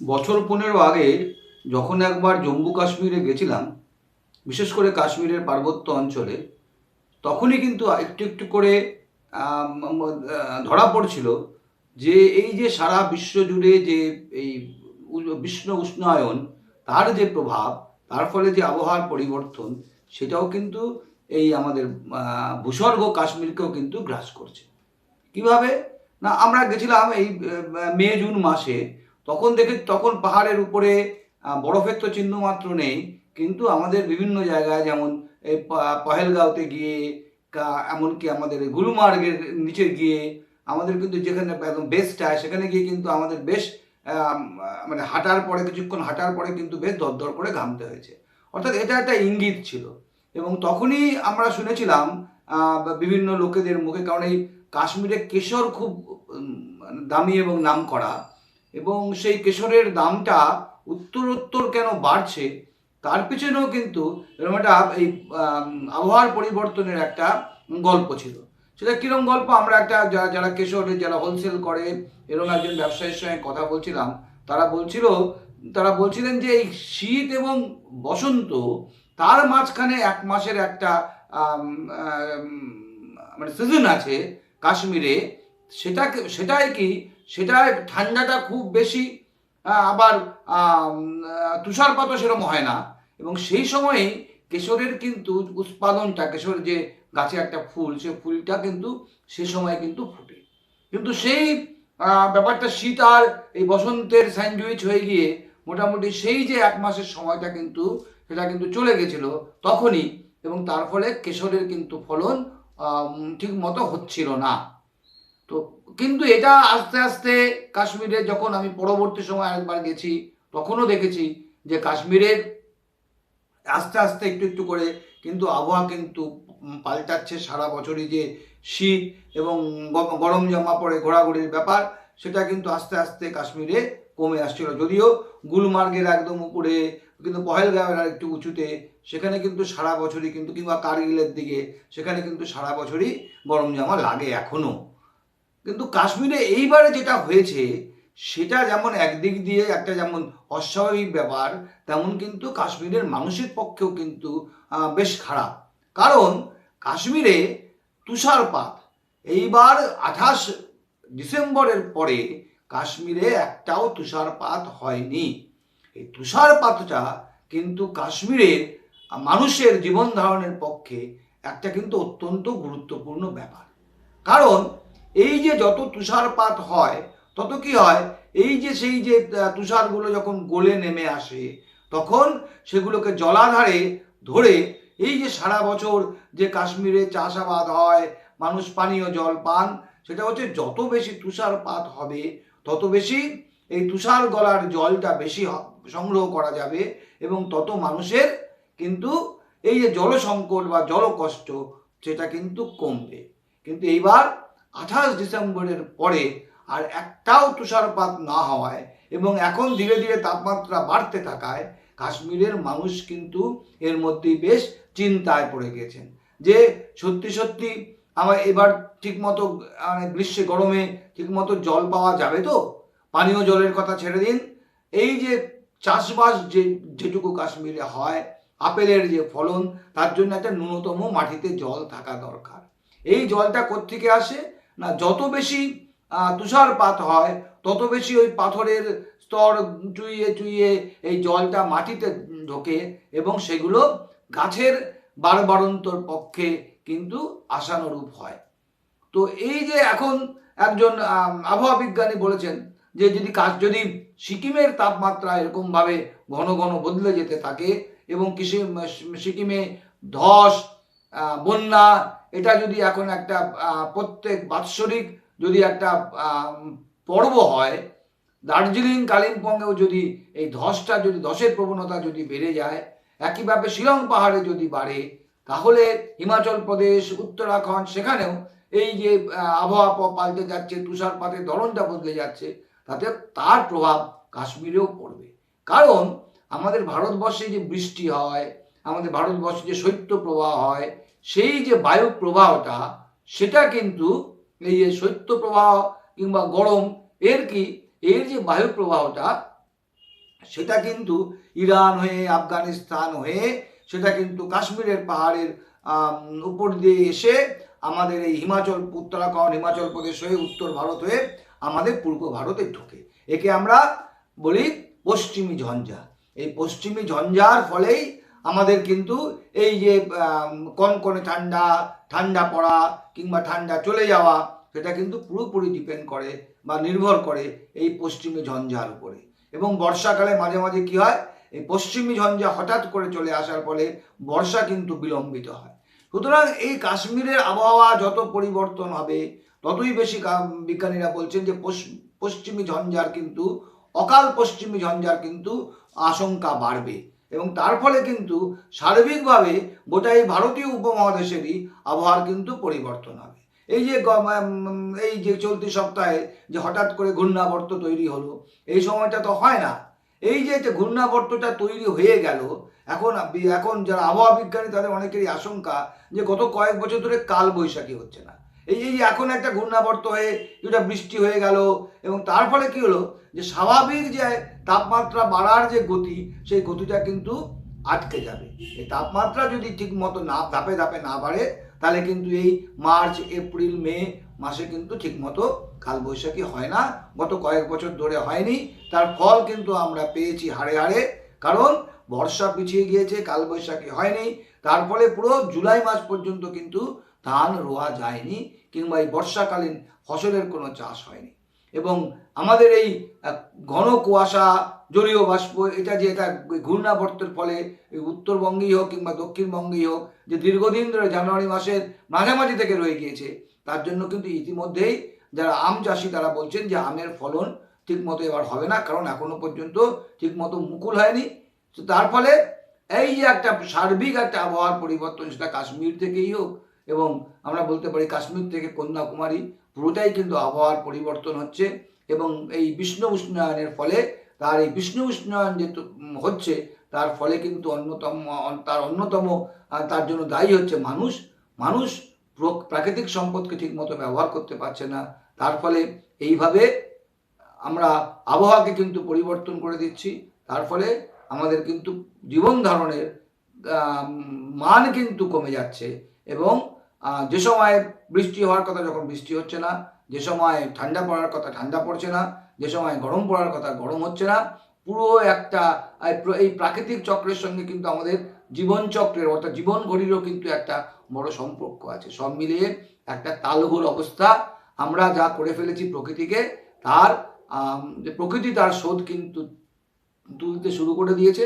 বছর পনেরো আগে যখন একবার জম্মু কাশ্মীরে গেছিলাম, বিশেষ করে কাশ্মীরের পার্বত্য অঞ্চলে, তখনই কিন্তু একটু একটু করে ধরা পড়ছিল যে এই যে সারা বিশ্ব জুড়ে যে এই বিশ্ব উষ্ণায়ন, তার যে প্রভাব, তার ফলে যে আবহাওয়ার পরিবর্তন, সেটাও কিন্তু এই আমাদের ভূস্বর্গ কাশ্মীরকেও কিন্তু গ্রাস করছে। কীভাবে? না, আমরা গেছিলাম এই মে, জুন মাসে তখন দেখে, তখন পাহাড়ের উপরে বরফের তো চিহ্ন মাত্র নেই, কিন্তু আমাদের বিভিন্ন জায়গায় যেমন, এই পহেলগাঁওতে গিয়ে এমনকি আমাদের গুলমার্গের নিচে গিয়ে, আমাদের কিন্তু যেখানে একদম বেস্ট সেখানে গিয়ে কিন্তু আমাদের বেশ মানে হাঁটার পরে, কিছুক্ষণ হাঁটার পরে কিন্তু বেশ দরদর করে ঘামতে হয়েছে। অর্থাৎ এটা একটা ইঙ্গিত ছিল। এবং তখনই আমরা শুনেছিলাম বিভিন্ন লোকেদের মুখে, কারণ এই কাশ্মীরে কেশর খুব দামি এবং নাম করা এবং সেই কেশরের দামটা উত্তরোত্তর কেন বাড়ছে, তার পিছনেও কিন্তু এরকম একটা, এই আবহাওয়ার পরিবর্তনের একটা গল্প ছিল। সেটা কিরম গল্প? আমরা একটা, যারা কেশরের যারা হোলসেল করে, এরকম একজন ব্যবসায়ীর সঙ্গে কথা বলছিলাম, তারা বলছিল, তারা বলছিলেন যে এই শীত এবং বসন্ত, তার মাঝখানে এক মাসের একটা মানে সিজন আছে কাশ্মীরে সেটা সেটাই কি সেটাই ঠান্ডাটা খুব বেশি আবার তুষারপাতও সেরকম হয় না। এবং সেই সময়ে কেশরের কিন্তু উৎপাদনটা কেশর যে গাছে একটা ফুল, সে ফুলটা কিন্তু সে সময় কিন্তু ফুটে। কিন্তু সেই ব্যাপারটা শীত আর এই বসন্তের স্যান্ডউইচ হয়ে গিয়ে মোটামুটি সেই যে এক মাসের সময়টা কিন্তু সেটা কিন্তু চলে গেছিল তখনই এবং তার ফলে কেশরের কিন্তু ফলন ঠিক মতো হচ্ছিল না। তো কিন্তু এটা আস্তে আস্তে কাশ্মীরে যখন আমি পরবর্তী সময় আরেকবার গেছি, তখনও দেখেছি যে কাশ্মীরের আস্তে আস্তে একটু একটু করে কিন্তু আবহাওয়া কিন্তু পাল্টাচ্ছে সারা বছরই যে শীত এবং গরম জামা পরে ঘোরাঘুরির ব্যাপার, সেটা কিন্তু আস্তে আস্তে কাশ্মীরে কমে আসছিল। যদিও গুলমার্গের একদম উপরে কিন্তু পহেলগাঁওয়ের একটু উঁচুতে, সেখানে কিন্তু সারা বছরই কিন্তু কিংবা কার্গিলের দিকে, সেখানে কিন্তু সারা বছরই গরম জামা লাগে এখনও। কিন্তু কাশ্মীরে এইবারে যেটা হয়েছে, সেটা যেমন একদিক দিয়ে একটা যেমন অস্বাভাবিক ব্যাপার, তেমন কিন্তু কাশ্মীরের মানুষের পক্ষেও কিন্তু বেশ খারাপ। কারণ কাশ্মীরে তুষারপাত। এইবার আঠাশ ডিসেম্বরের পরে কাশ্মীরে একটাও তুষারপাত হয়নি। এই তুষারপাতটা কিন্তু কাশ্মীরের মানুষের জীবন ধারণের পক্ষে একটা কিন্তু অত্যন্ত গুরুত্বপূর্ণ ব্যাপার। কারণ এই যে যত তুষারপাত হয়, তত কি হয়? এই যে সেই যে তুষারগুলো যখন গলে নেমে আসে, তখন সেগুলোকে জলাধারে ধরে এই যে সারা বছর যে কাশ্মীরে চাষাবাদ হয়, মানুষ পানীয় জল পান, সেটা হচ্ছে যত বেশি তুষারপাত হবে, তত বেশি এই তুষার গলার জলটা বেশি সংগ্রহ করা যাবে এবং তত মানুষের কিন্তু এই যে জল সংকট বা জল কষ্ট সেটা কিন্তু কমবে। কিন্তু এইবার আঠাশ ডিসেম্বরের পরে আর একটাও তুষারপাত না হওয়ায় এবং এখন ধীরে ধীরে তাপমাত্রা বাড়তে থাকায় কাশ্মীরের মানুষ কিন্তু এর মধ্যেই বেশ চিন্তায় পড়ে গেছেন। যে সত্যি সত্যি আমার এবার ঠিকমতো মানে গ্রীষ্মে, গরমে ঠিকমতো জল পাওয়া যাবে তো? পানীয় জলের কথা ছেড়ে দিন। এই যে চাষবাস যে, যেটুকু কাশ্মীরে হয়, আপেলের যে ফলন, তার জন্য একটা ন্যূনতম মাটিতে জল থাকা দরকার। এই জলটা কোত্থেকে আসে? না, যত বেশি তুষারপাত হয়, তত বেশি ওই পাথরের স্তর চুইয়ে চুইয়ে এই জলটা মাটিতে ঢোকে এবং সেগুলো গাছের বারবারন্তর পক্ষে কিন্তু আশানুরূপ হয়। তো এই যে এখন একজন আবহাওয়া বিজ্ঞানী বলেছেন যে যদি কাজ, যদি সিকিমের তাপমাত্রা এরকমভাবে ঘন ঘন বদলে যেতে থাকে এবং কৃষি, সিকিমে ধস বন্যা এটা যদি এখন একটা প্রত্যেক বাৎসরিক যদি একটা পর্ব হয়, দার্জিলিং, কালিম্পংয়েও যদি এই ধসটা যদি, ধসের প্রবণতা যদি বেড়ে যায়, একইভাবে শিলং পাহাড়ে যদি বাড়ে, তাহলে হিমাচল প্রদেশ, উত্তরাখণ্ড সেখানেও এই যে আবহাওয়া পাল্টে যাচ্ছে তুষারপাতের ধরনটা বদলে যাচ্ছে, তাতে তার প্রভাব কাশ্মীরেও পড়বে। কারণ আমাদের ভারতবর্ষে যে বৃষ্টি হয়, আমাদের ভারতবর্ষে যে শৈত্য প্রবাহ হয় সেই যে বায়ু প্রবাহটা সেটা কিন্তু এই যে শৈত্য প্রবাহ কিংবা গরম, এর কি? এর যে বায়ু প্রবাহটা সেটা কিন্তু ইরান হয়ে, আফগানিস্তান হয়ে, সেটা কিন্তু কাশ্মীরের পাহাড়ের উপর দিয়ে এসে আমাদের এই হিমাচল, উত্তরাখণ্ড, হিমাচল প্রদেশ হয়ে, উত্তর ভারত হয়ে আমাদের পূর্ব ভারতে ঢোকে। একে আমরা বলি পশ্চিমী ঝঞ্ঝা। এই পশ্চিমী ঝঞ্ঝার ফলেই আমাদের কিন্তু এই যে কনকনে ঠান্ডা ঠান্ডা পড়া কিংবা ঠান্ডা চলে যাওয়া, সেটা কিন্তু পুরোপুরি ডিপেন্ড করে বা নির্ভর করে এই পশ্চিমী ঝঞ্ঝার উপরে। এবং বর্ষাকালে মাঝে মাঝে কি হয়, এই পশ্চিমী ঝঞ্ঝা হঠাৎ করে চলে আসার ফলে বর্ষা কিন্তু বিলম্বিত হয়। সুতরাং এই কাশ্মীরের আবহাওয়া যত পরিবর্তন হবে, ততই বেশি বিজ্ঞানীরা বলছেন যে পশ্চিমী ঝঞ্ঝার কিন্তু, অকাল পশ্চিমী ঝঞ্ঝার কিন্তু আশঙ্কা বাড়বে। এবং তার ফলে কিন্তু সার্বিকভাবে গোটা এই ভারতীয় উপমহাদেশেরই আবহাওয়ার কিন্তু পরিবর্তন হবে। এই যে এই যে চলতি সপ্তাহে যে হঠাৎ করে ঘূর্ণাবর্ত তৈরি হলো, এই সময়টা তো হয় না। এই যে ঘূর্ণাবর্তটা তৈরি হয়ে গেল, এখন এখন যারা আবহাওয়া বিজ্ঞানী তাদের অনেকেরই আশঙ্কা যে গত কয়েক বছর ধরে কাল বৈশাখী হচ্ছে না। এই এই এখন একটা ঘূর্ণাবর্ত হয়ে যেটা বৃষ্টি হয়ে গেল, এবং তার ফলে কি হলো? যে স্বাভাবিক যে তাপমাত্রা বাড়ার যে গতি, সেই গতিটা কিন্তু আটকে যাবে। এই তাপমাত্রা যদি ঠিক মতো না, ধাপে ধাপে না বাড়ে, তাহলে কিন্তু এই মার্চ, এপ্রিল, মে মাসে কিন্তু ঠিকমতো কালবৈশাখী হয় না। গত কয়েক বছর ধরে হয়নি। তার ফল কিন্তু আমরা পেয়েছি হাড়ে হাড়ে, কারণ বর্ষা পিছিয়ে গিয়েছে, কালবৈশাখী হয়নি। তার ফলে পুরো জুলাই মাস পর্যন্ত কিন্তু ধান রোয়া যায়নি কিংবা এই বর্ষাকালীন ফসলের কোনো চাষ হয়নি। এবং আমাদের এই ঘন কুয়াশা, জলীয় বাষ্প, এটা যে এটা ঘূর্ণাবর্তের ফলে উত্তরবঙ্গেই হোক কিংবা দক্ষিণবঙ্গেই হোক, যে দীর্ঘদিন ধরে জানুয়ারি মাসের মাঝামাঝি থেকে রয়ে গিয়েছে, তার জন্য কিন্তু ইতিমধ্যেই যারা আম চাষি, তারা বলছেন যে আমের ফলন ঠিকমতো এবার হবে না, কারণ এখনও পর্যন্ত ঠিকমতো মুকুল হয়নি। তো তার ফলে এই যে একটা সার্বিক একটা আবহাওয়ার পরিবর্তন, সেটা কাশ্মীর থেকেই হোক এবং আমরা বলতে পারি কাশ্মীর থেকে কন্যাকুমারী পুরোটাই কিন্তু আবহাওয়ার পরিবর্তন হচ্ছে এবং এই বিষ্ণু উষ্ণায়নের ফলে তার এই বিষ্ণু উষ্ণায়ন যে হচ্ছে, তার ফলে কিন্তু অন্যতম তার অন্যতম তার জন্য দায়ী হচ্ছে মানুষ। মানুষ প্রাকৃতিক সম্পদকে ঠিকমতো ব্যবহার করতে পারছে না। তার ফলে এইভাবে আমরা আবহাওয়াকে কিন্তু পরিবর্তন করে দিচ্ছি। তার ফলে আমাদের কিন্তু জীবন ধারণের মান কিন্তু কমে যাচ্ছে এবং যে সময় বৃষ্টি হওয়ার কথা যখন বৃষ্টি হচ্ছে না, যে সময় ঠান্ডা পড়ার কথা ঠান্ডা পড়ছে না, যে সময় গরম পড়ার কথা গরম হচ্ছে না, পুরো একটা এই প্রাকৃতিক চক্রের সঙ্গে কিন্তু আমাদের জীবন চক্রের অর্থাৎ জীবন ঘড়িরও কিন্তু একটা বড় সম্পর্ক আছে। সব মিলিয়ে একটা তালঘোর অবস্থা। আমরা যা করে ফেলেছি প্রকৃতিকে, তার যে প্রকৃতি তার শোধ কিন্তু তুলতে শুরু করে দিয়েছে।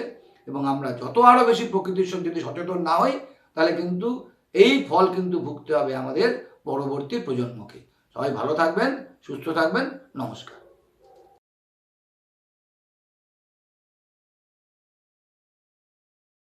এবং আমরা যত আরও বেশি প্রকৃতির সঙ্গে যদি সচেতন না হই, তাহলে কিন্তু এই ফল কিন্তু ভুগতে হবে আমাদের পরবর্তী প্রজন্মকে। সবাই ভালো থাকবেন সুস্থ থাকবেন নমস্কার।